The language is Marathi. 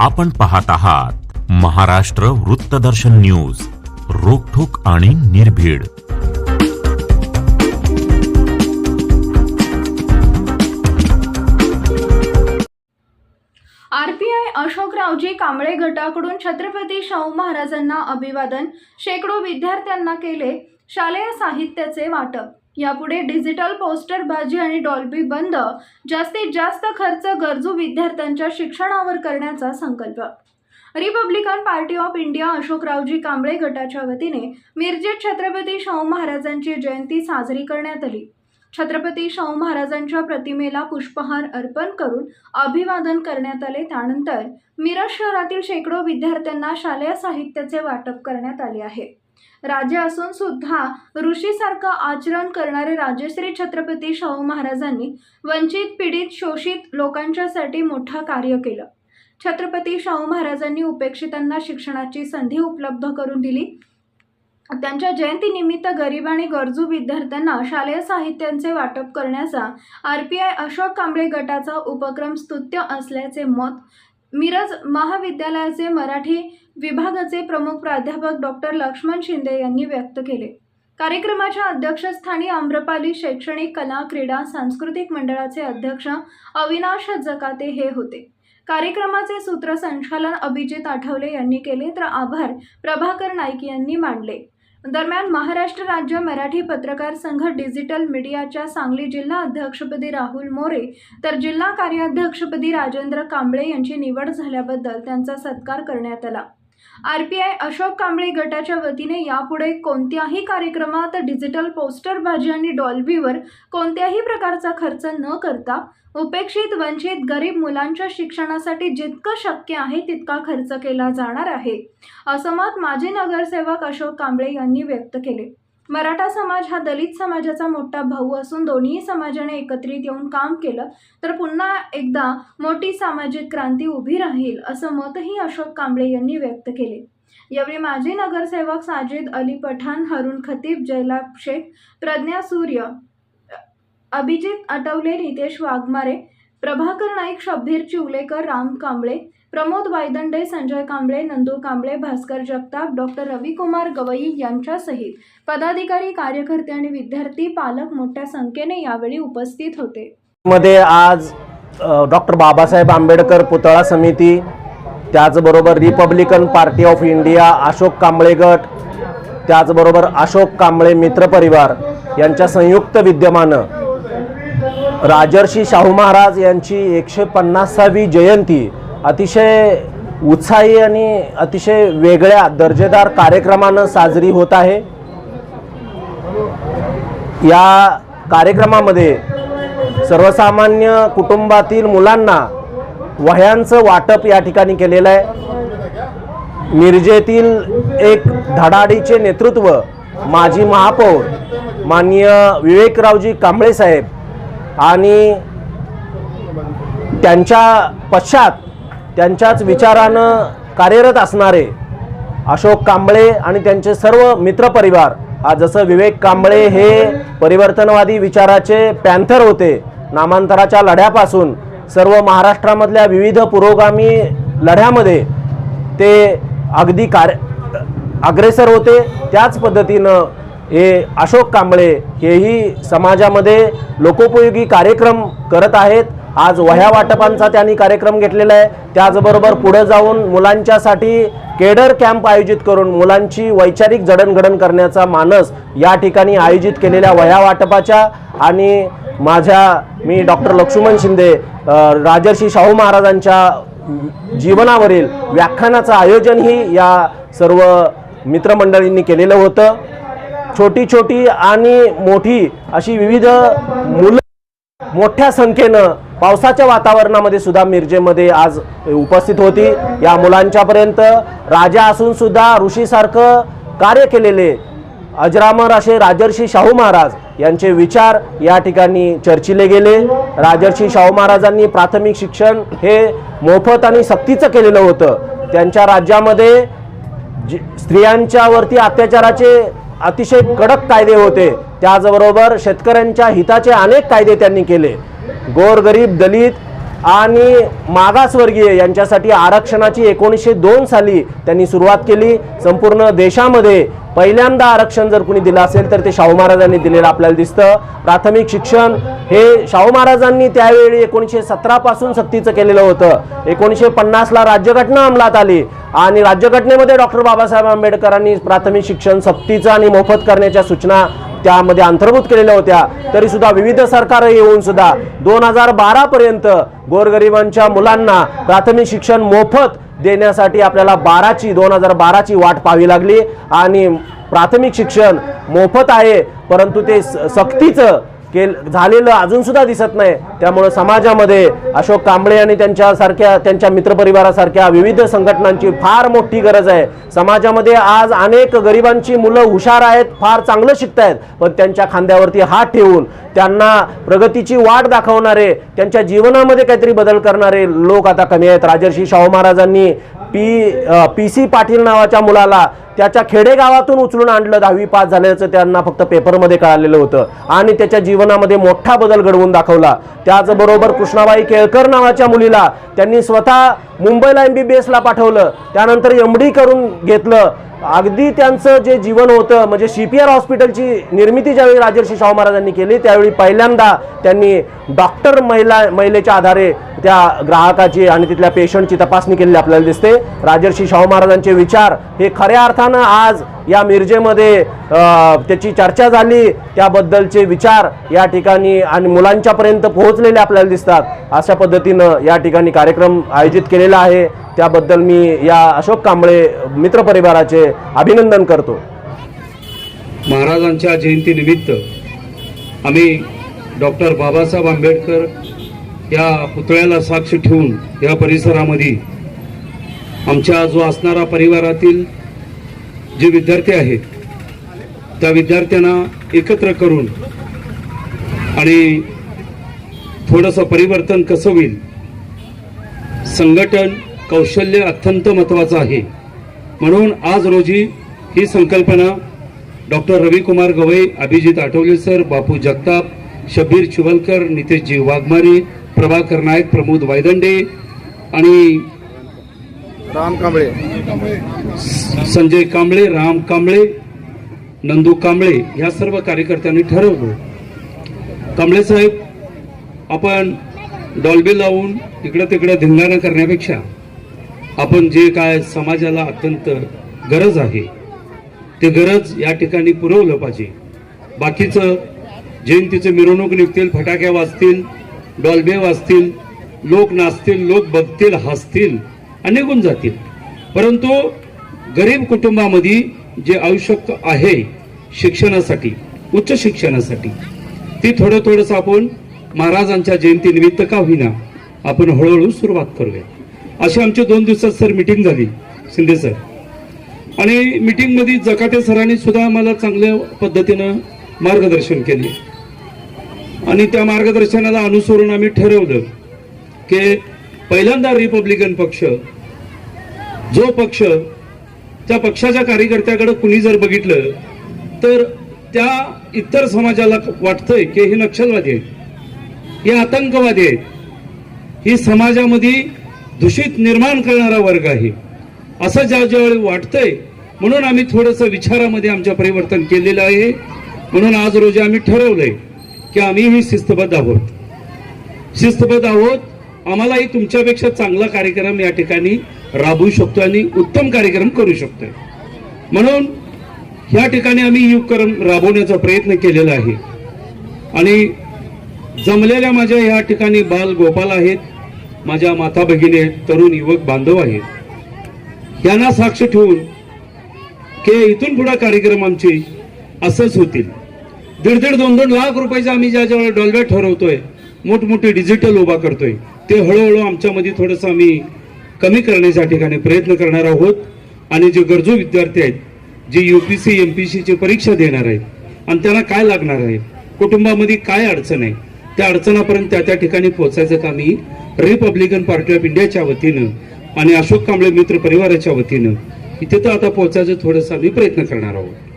आपण पाहत आहात महाराष्ट्र वृत्तदर्शन न्यूज रोखोक आणि निर्भीड. आरपीआय अशोकरावजी कांबळे गटाकडून छत्रपती शाहू महाराजांना अभिवादन. शेकडो विद्यार्थ्यांना केले शालेय साहित्याचे वाटप. यापुढे डिजिटल पोस्टर बाजी आणि डॉल्बी बंद जास्तीत जास्त खर्च गरजू विद्यार्थ्यांच्या शिक्षणावर करण्याचा संकल्प. Republican party of India Ashokraoji Kamble गटाच्या वतीने मिरजेत छत्रपती शाहू महाराजांची जयंती साजरी करण्यात आली. छत्रपती शाहू महाराजांच्या प्रतिमेला पुष्पहार अर्पण करून अभिवादन करण्यात आले. त्यानंतर मिरज शहरातील शेकडो विद्यार्थ्यांना शालेय साहित्याचे वाटप करण्यात आले आहे. राजे असून सुद्धा ऋषीसारखं आचरण करणारे राजश्री छत्रपती शाहू महाराजांनी वंचित पीडित शोषित लोकांच्यासाठी मोठं कार्य केलं. छत्रपती शाहू महाराजांनी उपेक्षितांना शिक्षणाची संधी उपलब्ध करून दिली. त्यांच्या जयंतीनिमित्त गरीब आणि गरजू विद्यार्थ्यांना शालेय साहित्यांचे वाटप करण्याचा R P I Ashok Kamble गटाचा उपक्रम स्तुत्य असल्याचे मत मिरज महाविद्यालयाचे मराठी विभागाचे प्रमुख प्राध्यापक डॉक्टर लक्ष्मण शिंदे यांनी व्यक्त केले. कार्यक्रमाच्या अध्यक्षस्थानी आम्रपाली शैक्षणिक कला क्रीडा सांस्कृतिक मंडळाचे अध्यक्ष अविनाश जकाते हे होते. कार्यक्रमाचे सूत्रसंचालन अभिजित आठवले यांनी केले तर आभार प्रभाकर नाईक यांनी मांडले. दरम्यान महाराष्ट्र राज्य मराठी पत्रकार संघ डिजिटल मीडियाच्या सांगली जिल्हा अध्यक्षपदी राहुल मोरे तर जिल्हा कार्याध्यक्षपदी राजेंद्र कांबळे यांची निवड झाल्याबद्दल त्यांचा सत्कार करण्यात आला. R P I Ashok Kamble गटाच्या वतीने यापुढे कोणत्याही कार्यक्रमात डिजिटल पोस्टरबाजी आणि डॉल्बीवर कोणत्याही प्रकारचा खर्च न करता उपेक्षित वंचित गरीब मुलांच्या शिक्षणासाठी जितकं शक्य आहे तितका खर्च केला जाणार आहे. असं मत माजी नगरसेवक अशोक कांबळे यांनी व्यक्त केले. मराठा समाज हा दलित समाजाचा मोठा भाऊ असून दोन्ही समाजाने एकत्रित येऊन काम केलं तर पुन्हा एकदा मोठी सामाजिक क्रांती उभी राहील असं मतही अशोक कांबळे यांनी व्यक्त केले. यावेळी माजी नगरसेवक साजिद अली पठाण हरुण खतीब जयलाब शेख प्रज्ञा सूर्य अभिजित आटवले नितेश वाघमारे प्रभाकर नाईक शब्बीर चिवलेकर राम कांबळे प्रमोद वायदंडे संजय कांबळे नंदू कांबळे भास्कर जगताप डॉक्टर रविकुमार गवई यांच्यासहित पदाधिकारी कार्यकर्ते आणि विद्यार्थी पालक मोठ्या संख्येने यावेळी उपस्थित होते. मध्ये आज डॉक्टर बाबासाहेब आंबेडकर पुतळा समिती त्याचबरोबर Republican Party of India Ashok Kamble गट त्याचबरोबर अशोक कांबळे मित्र परिवार यांच्या संयुक्त विद्यमानं राजर्षी शाहू महाराज यांची एकशे पन्नासावी जयंती अतिशय उत्साही आणि अतिशय वेगळ्या दर्जेदार कार्यक्रमानं साजरी होत आहे. या कार्यक्रमामध्ये सर्वसामान्य कुटुंबातील मुलांना वह्यांचं वाटप या ठिकाणी केलेलं आहे. मिरजेतील एक धडाडीचे नेतृत्व माजी महापौर माननीय विवेकरावजी कांबळे साहेब आणि त्यांच्या पश्चात त्यांच्याच विचारानं कार्यरत असणारे अशोक कांबळे आणि त्यांचे सर्व मित्रपरिवार हा जसं विवेक कांबळे हे परिवर्तनवादी विचाराचे पॅन्थर होते नामांतराच्या लढ्यापासून सर्व महाराष्ट्रामधल्या विविध पुरोगामी लढ्यामध्ये ते अगदी कार्य अग्रेसर होते. त्याच पद्धतीनं हे अशोक कांबळे हेही समाजामध्ये लोकोपयोगी कार्यक्रम करत आहेत. आज वह्या वाटपांचा त्यांनी कार्यक्रम घेतलेला आहे. त्याचबरोबर पुढे जाऊन मुलांच्यासाठी केडर कॅम्प आयोजित करून मुलांची वैचारिक जडणघडण करण्याचा मानस या ठिकाणी आयोजित केलेल्या वह्या वाटपाच्या आणि माझ्या मी डॉक्टर लक्ष्मण शिंदे राजर्षी शाहू महाराजांच्या जीवनावरील व्याख्यानाचं आयोजनही या सर्व मित्रमंडळींनी केलेलं होतं. छोटी छोटी आणि मोठी अशी विविध मुलं मोठ्या संख्येनं पावसाच्या वातावरणामध्ये सुद्धा मिरजेमध्ये आज उपस्थित होती. या मुलांच्यापर्यंत राजा असून सुद्धा ऋषीसारखं कार्य केलेले अजरामर असे राजर्षी शाहू महाराज यांचे विचार या ठिकाणी चर्चिले गेले. राजर्षी शाहू महाराजांनी प्राथमिक शिक्षण हे मोफत आणि सक्तीचं केलेलं होतं. त्यांच्या राज्यामध्ये स्त्रियांच्यावरती अत्याचाराचे अतिशय कडक कायदे होते. त्याचबरोबर शेतकऱ्यांच्या हिताचे अनेक कायदे त्यांनी केले. गोरगरीब दलित आणि मागासवर्गीय यांच्यासाठी आरक्षणाची एकोणीसशे दोन साली त्यांनी सुरुवात केली. संपूर्ण देशामध्ये पहिल्यांदा आरक्षण जर कुणी दिलं असेल तर ते शाहू महाराजांनी दिलेलं आपल्याला दिसतं. प्राथमिक शिक्षण हे शाहू महाराजांनी त्यावेळी एकोणीसशे सतरापासून सक्तीचं केलेलं होतं. एकोणीसशे पन्नासला राज्यघटना अंमलात आली आणि राज्यघटनेमध्ये डॉक्टर बाबासाहेब आंबेडकरांनी प्राथमिक शिक्षण सक्तीचं आणि मोफत करण्याच्या सूचना त्यामध्ये अंतर्भूत केलेल्या होत्या. तरीसुद्धा विविध सरकार येऊन सुद्धा दोन हजार बारापर्यंत गोरगरिबांच्या मुलांना प्राथमिक शिक्षण मोफत देण्यासाठी आपल्याला बाराची दोन हजार बाराची वाट पाहावी लागली. आणि प्राथमिक शिक्षण मोफत आहे परंतु ते स- सक्तीचं केल झालेलं अजून सुद्धा दिसत नाही. त्यामुळे समाजामध्ये अशोक कांबळे आणि त्यांच्यासारख्या त्यांच्या मित्रपरिवारासारख्या विविध संघटनांची फार मोठी गरज आहे. समाजामध्ये आज अनेक गरिबांची मुलं हुशार आहेत फार चांगलं शिकतायत पण त्यांच्या खांद्यावरती हात ठेवून त्यांना प्रगतीची वाट दाखवणारे त्यांच्या जीवनामध्ये काहीतरी बदल करणारे लोक आता कमी आहेत. राजर्षी शाहू महाराजांनी पी पी सी पाटील नावाच्या मुलाला त्याच्या खेडेगावातून उचलून आणलं दहावी पास झाल्याचं त्यांना फक्त पेपरमध्ये कळालेलं होतं. आणि त्याच्या जीवनामध्ये मोठा बदल घडवून दाखवला. त्याचबरोबर कृष्णाबाई केळकर नावाच्या मुलीला त्यांनी स्वतः मुंबईला एम बी बी एसला पाठवलं. त्यानंतर एम डी करून घेतलं. अगदी त्यांचं जे जीवन होतं म्हणजे सी पी आर हॉस्पिटलची निर्मिती ज्यावेळी राजर्षी शाहू महाराजांनी केली त्यावेळी पहिल्यांदा त्यांनी डॉक्टर महिला महिलेच्या आधारे त्या ग्राहकाची आणि तिथल्या पेशंटची तपासणी केलेली आपल्याला दिसते. राजर्षी शाहू महाराजांचे विचार हे खऱ्या अर्थानं आज या मिरजेमध्ये त्याची चर्चा झाली. त्याबद्दलचे विचार या ठिकाणी आणि मुलांच्यापर्यंत पोहोचलेले आपल्याला दिसतात. अशा पद्धतीनं या ठिकाणी कार्यक्रम आयोजित केलेला आहे. त्याबद्दल मी या अशोक कांबळे मित्रपरिवाराचे अभिनंदन करतो. महाराजांच्या जयंतीनिमित्त आम्ही डॉक्टर बाबासाहेब आंबेडकर या पुतळ्याला साक्ष ठेवून या परिसरामध्ये आमच्या जो असणारा परिवारातील जे विद्यार्थी आहेत त्या विद्यार्थ्यांना एकत्र करून आणि थोडंसं परिवर्तन कसं होईल संघटन कौशल्य अत्यंत महत्त्वाचं आहे. म्हणून आज रोजी ही संकल्पना डॉक्टर रविकुमार गवई अभिजित आठवले सर बापू जगताप शब्बीर चिवलकर नितेशजी वाघमारे प्रभाकर नाईक प्रमोद वायदंडे आणि राम कांबळे. संजय कांबळे राम कांबळे नंदू कांबळे या सर्व कार्यकर्त्यांनी ठरवलं. कांबळे साहेब आपण डॉल्बी लावून इकडं तिकडं धिंगाणा करण्यापेक्षा आपण जे काय समाजाला अत्यंत गरज आहे ते गरज या ठिकाणी पुरवलं पाहिजे. बाकीचं जयंतीचं मिरवणूक निघतील फटाक्या वाजतील डॉल्बे वाचतील लोक नाचतील लोक बघतील हसतील आणि निघून जातील. परंतु गरीब कुटुंबामध्ये जे आवश्यक आहे शिक्षणासाठी उच्च शिक्षणासाठी ती थोडं थोडंसं आपण महाराजांच्या जयंतीनिमित्त का होईना आपण हळूहळू सुरुवात करूया. अशी आमची दोन दिवसात सर मिटिंग झाली शिंदे सर. आणि मिटिंगमध्ये जकाते सरांनी सुद्धा आम्हाला चांगल्या पद्धतीनं मार्गदर्शन केले. आणि त्या मार्गदर्शनाला अनुसरून आम्ही ठरवलं की पहिल्यांदा रिपब्लिकन पक्ष जो पक्ष त्या पक्षाच्या कार्यकर्त्याकडे कुणी जर बघितलं तर त्या इतर समाजाला वाटतंय की हे नक्षलवादी आहेत हे आतंकवादी आहेत. ही समाजामध्ये दूषित निर्माण करणारा वर्ग आहे. असं ज्या ज्यावेळी वाटतंय म्हणून आम्ही थोडंसं विचारामध्ये आमच्या परिवर्तन केलेलं आहे. म्हणून आज रोजी आम्ही ठरवलंय की आम्हीही शिस्तबद्ध आहोत. शिस्तबद्ध आहोत. आम्हालाही तुमच्यापेक्षा चांगला कार्यक्रम या ठिकाणी राबवू शकतो आणि उत्तम कार्यक्रम करू शकतोय. म्हणून ह्या ठिकाणी आम्ही ही राबवण्याचा प्रयत्न केलेला आहे. आणि जमलेल्या माझ्या या ठिकाणी बाल गोपाल आहेत. माझ्या माता भगिनी आहेत तरुण युवक बांधव आहेत. यांना साक्ष ठेवून की इथून पुढे कार्यक्रम आमचे असंच होतील. दीड दीड दोन दोन लाख रुपयाचा आम्ही ज्या ज्यावेळेला डॉल्ब्या ठरवतोय मोठमोठे डिजिटल उभा करतोय ते हळूहळू आमच्यामध्ये थोडंसं आम्ही कमी करण्याच्या ठिकाणी प्रयत्न करणार आहोत. आणि जे गरजू विद्यार्थी आहेत जे U P S C M P परीक्षा देणार आहेत आणि त्यांना काय लागणार आहे कुटुंबामध्ये काय अडचण आहे त्या अडचणापर्यंत त्या त्या ठिकाणी पोहोचायचं काम ही रिपब्लिकन पार्टी ऑफ इंडियाच्या वतीनं आणि अशोक कांबळे मित्र परिवाराच्या वतीनं इथे तर आता पोहोचायचं थोडंसं आम्ही प्रयत्न करणार आहोत.